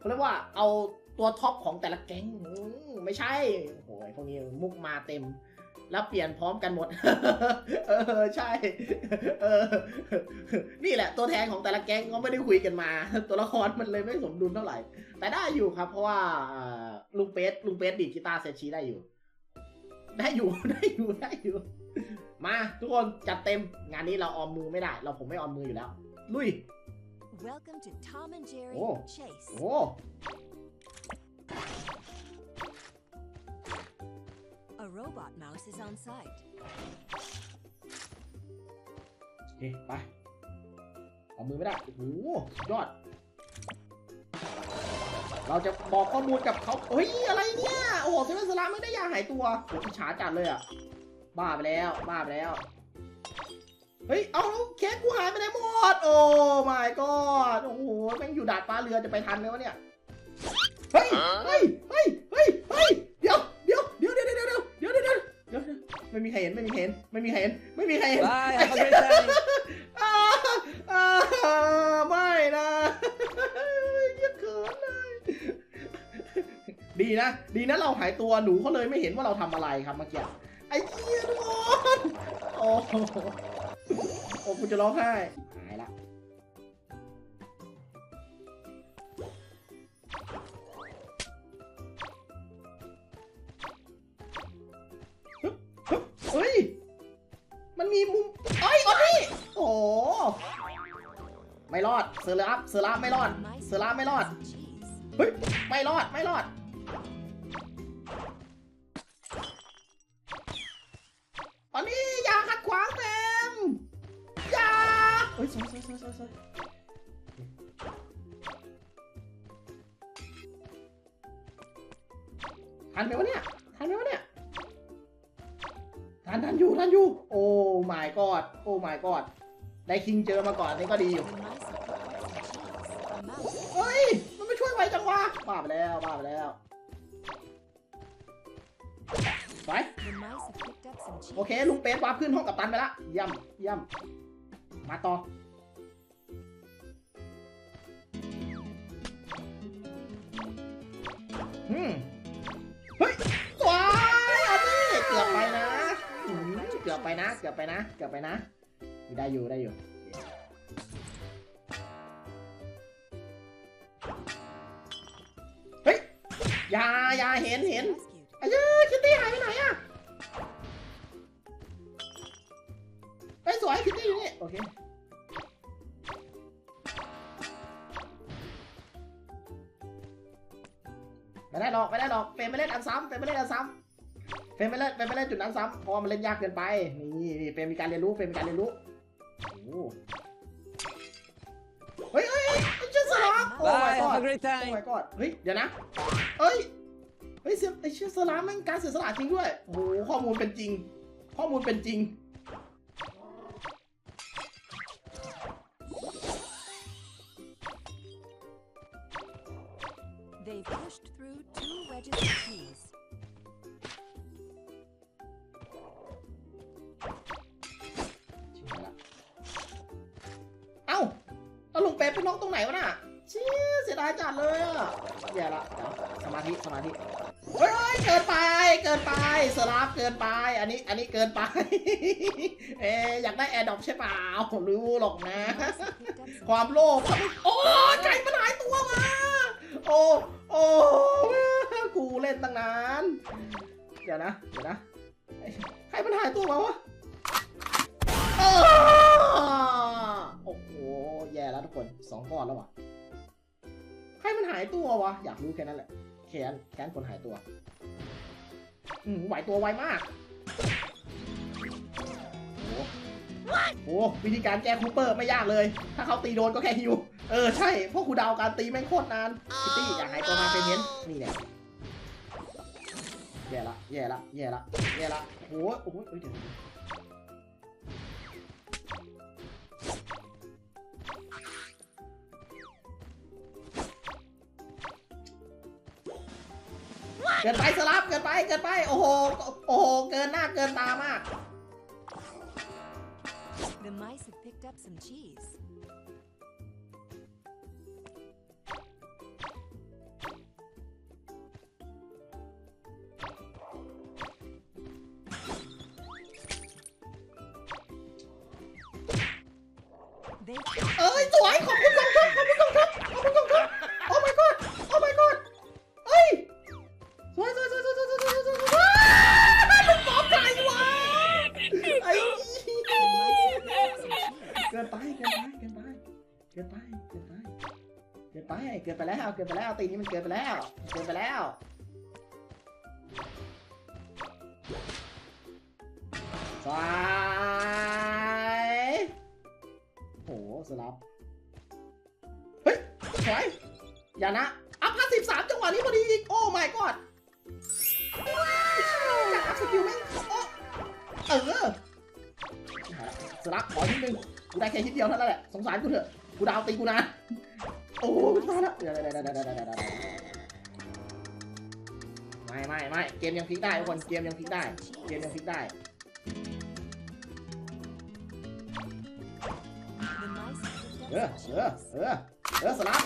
เขาเรียกว่าเอาตัวท็อปของแต่ละแก๊งไม่ใช่โอ้โหพวกนี้มุกมาเต็ม แล้วเปลี่ยนพร้อมกันหมด เออใช่ เออ นี่แหละ ตัวแทนของแต่ละแก๊งก็ไม่ได้คุยกันมา ตัวละครมันเลยไม่สมดุลเท่าไหร่ แต่ได้อยู่ครับ เพราะว่าลุงเปสลุงเปสดีดกีตาร์เซนชีได้อยู่ ได้อยู่ได้อยู่ได้อยู่ มา ทุกคนจัดเต็มงานนี้เราออมมือไม่ได้ เราผมไม่ออมมืออยู่แล้ว ลุย Welcome to Tom and Jerry Oh. Chase. โอ้ A robot mouse is on site. โอเคไปออมมือไม่ได้ โอ้โหสุดยอด เราจะบอกข้อมูลกับเขาเฮ้ย อะไรเนี่ย โอ้โหเซเว่นสลามไม่ได้ยาหายตัวโหอิจฉาจัดเลยอะ บ้าไปแล้ว บ้าไปแล้ว เฮ้ย เอาเค้กกูหายไปไหนหมด โอ้ my god โอ้โหแม่งอยู่ดาดฟ้าเรือจะไปทันไหมวะเนี่ย เฮ้ย เฮ้ย เฮ้ย เฮ้ย เฮ้ย เดี๋ยว เดี๋ยว เดี๋ยวเดี๋ยวเดี๋ยวเดี๋ยวเดี๋ยวเดี๋ยวเดี๋ยวไม่มีใครเห็น ไม่มีใครเห็น ไม่มีใครเห็น ไม่มีใครเห็นไม่นะยังเขินเลย ดีนะ ดีนะเราหายตัวหนูเขาเลยไม่เห็นว่าเราทำอะไรครับเมื่อกี้ ไอ้เจี๊ยบโอ้ กูจะร้องไห้หายละฮึบฮึบเฮ้ย มันมีมุมเอ้ยออนี่โอ้โหไม่รอด เซอร์ลาฟเซอร์ลาฟไม่รอด เซอร์ลาฟไม่รอด Cheese. เฮ้ย ไม่รอด ไม่รอด วยสวยสวยทันไหมวะเนี่ย ทันไหมวะเนี่ย ทันทันอยู่ทันอยู่ โอ้ my god โอ้ my god ได้คิงเจอมาก่อนนี่ก็ดีอยู่เฮ้ย มันไม่ช่วยไวจังวะบ้าไปแล้วบ้าไปแล้วไปโอเค ลุงเป๊ะวาร์ปขึ้นห้องกับตันไปละเย่ำเย่ำมาต่อ ไปนะ เกือบไปนะ เกือบไปนะ ได้อยู่ได้อยู่เฮ้ยอย่าอย่าเห็นเห็นเอ้ยคิตตี้หายไปไหนอะไปสวยคิตตี้อยู่นี่โอเคไม่ได้หรอกไม่ได้หรอกเฟรมไม่เล่นอันซ้ำเฟรมไม่เล่นอันซ้ำ ฟรมไม่เล่นเฟรมไม่เล่นจุดนั้นซ้ำเพราะว่ามันเล่นยากเกินไป นี่นี่เฟรมมีการเรียนรู้เฟรมมีการเรียนรู้โอ้โหเฮ้ยเฮ้ยเฮ้ยไอ้เจ้าสลับโอ้ my Bye, god have a great โอ้ time. my god เฮ้ย เดี๋ยวนะเอ้ย เฮ้ยเสียไอเชื่อสลามแม่งการเสียสละจริงด้วย โอ้โหข้อมูลเป็นจริง ข้อมูลเป็นจริง They've รงไหนวะน่ะชี่ยเสียดายจัดเลยอะแย่ละเดี๋ยวสมาธิสมาธิเฮ้ยเกินไปเกินไปสลาฟเกินไป อันนี้อันนี้เกินไป เอ๊อยากได้แอร์ดอปใช่เปล่ารู้หรอกนะ ความโลภโอ้ยไก่มันหายตัวมา โอ้โอ้กูเล่นตั้งนานเดี๋ยวนะเดี๋ยวนะไอ้ไก่มันหายตัวมาวะอ้า กคนสองก้อนแล้ววะใครมันหายตัววะ อยากรู้แค่นั้นแหละ แค้นแค้นคนหายตัว อืมไหวตัวไวมาก โอ้โหวิธีการแก้คูเปอร์ไม่ยากเลย ถ้าเขาตีโดนก็แค่ฮิว เออใช่เพราะครูดาวการตีแม่งโคตรนานคิตตี้อยากหายตัวมาเป็นเม้นนี่แหละแย่ละแย่ละแย่ละแย่ละโอ้ยโอ้ยเอ้ยเดี๋ยว เกินไปสลับเกินไปเกินไปโอ้โหโอ้โหเกินหน้าเกินตามาก The mice have picked up some cheese. เอ้ยสวยขอบคุณขอบ ไปแล้วเกินไปแล้วตีนี้มันเกินไปแล้วเกินไปแล้วสวยโหสลับเฮ้ยสวยอย่านะอัพห้าสิบสามจังหวะนี้พอดีอีกโอ้ my god จากอัพสกิลไหมโอ้เออสลับขอนิดนึงกูได้แค่ฮิตเดียวเท่านั้นแหละสงสารกูเถอะกูดาวตีกูนะ โอ้กูตายแล้วเดี๋ยวเดี๋ยวเดี๋ยวเดี๋ยวเดี๋ยวเดี๋ยวไม่ไม่ไม่เกมยังพลิกได้ทุกคนเกมยังพลิกได้ เกมยังพลิกได้ เออเออเออเออสลับ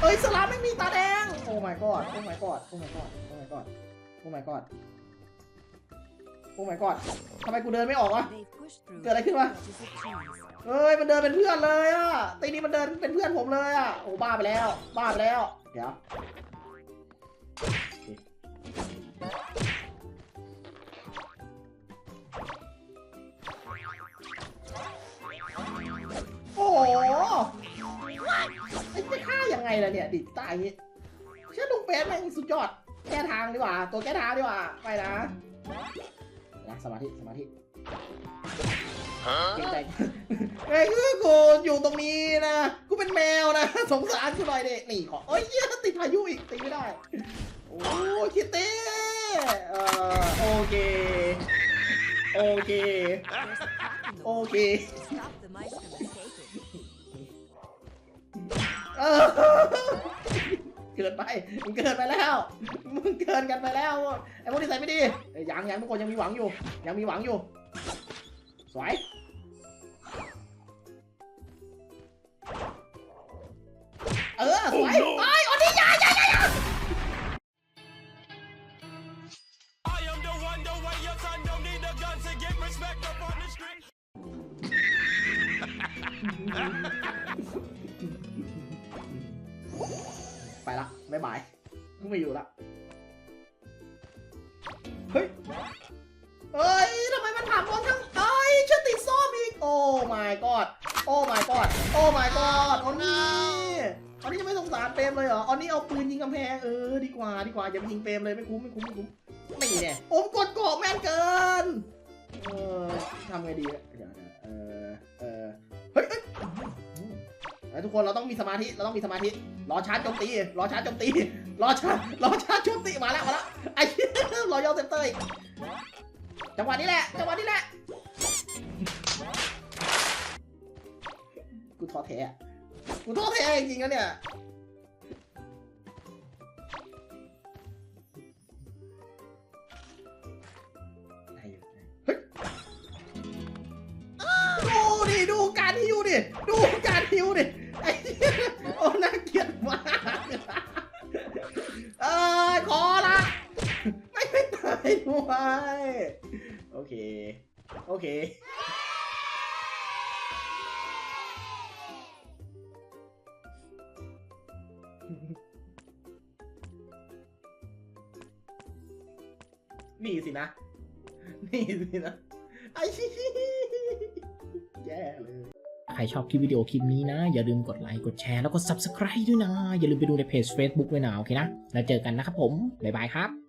เอ้ยสลับไม่มีตาแดง โอ้ my god โอ้ my god โอ้ my god โอ้ my god โอ้ my god โอ้ my god ทำไมกูเดินไม่ออกวะ They've pushed through Got it, two come on. wedges of cheese. เอ้ย มันเดินเป็นเพื่อนเลยอะ ตีนี้มันเดินเป็นเพื่อนผมเลยอะ โอ้ บ้าไปแล้ว บ้าไปแล้ว เดี๋ยว โอ้โหไอ้จะฆ่ายังไงล่ะเนี่ย ดิตายอย่างงี้เชื่อลุงเป๊ะแม่งสุดยอด แก้ทางดีกว่า ตัวแก้ทางดีกว่า ไปนะ นะสมาธิสมาธิเก่งใจเอ้ยคือกูอยู่ตรงนี้นะกูเป็นแมวนะ สงสารกูหน่อยดินี่ขอโอ้ยเหี้ยติดพายุอีกตีไม่ได้ โอ้ยคิตตี้เออโอเค โอเค There's a crack in the โอ wall เค to stop the mice from escaping. เออ เกินไปมึงเกินไปแล้วมึงเกินกันไปแล้วไอ้พวกนี้ใส่ไม่ดีเอ้ยยังยังทุกคนยังมีหวังอยู่ ยังมีหวังอยู่สวยเออสวยไอ้ยอันนี้อยาอยาอยาอยา บายกูไม่อยู่ละ เฮ้ยเฮ้ยทำไมมันถามบอลทั้งเอ้ยฉันติดซ่อมอีก โอ้ my god โอ้ my god โอ้ my god อันนี้อันนี้จะไม่สงสารเปรมเลยเหรออันนี้เอาปืนยิงกำแพง เออ ดีกว่า ดีกว่า อย่าไปยิงเปรมเลย ไม่คุ้ม ไม่คุ้ม ไม่คุ้ม ไม่เนี่ยโอ้มกดเกาะแม่นเกิน เออทำไงดีอะเดี๋ยวเออเออ ทุกคนเราต้องมีสมาธิเราต้องมีสมาธิรอชาร์จโจมตีรอชาร์จโจมตีรอชาร์จรอชาร์จโจมตีมาแล้วมาแล้วไอ้เหี้ยรอยอเซนเตอร์จังหวะนี้แหละจังหวะนี้แหละกูท้อแท้กูท้อแท้จริงๆแล้วเนี่ย โอเค โอเค นี่สินะ นี่สินะ ไอ้ชี้แย่เลย ใครชอบคลิปวิดีโอคลิปนี้นะ อย่าลืมกดไลค์กดแชร์แล้วก็ Subscribe ด้วยนะ อย่าลืมไปดูในเพจ Facebook ด้วยนะ โอเคนะ แล้วเจอกันนะครับผม บ๊ายบายครับ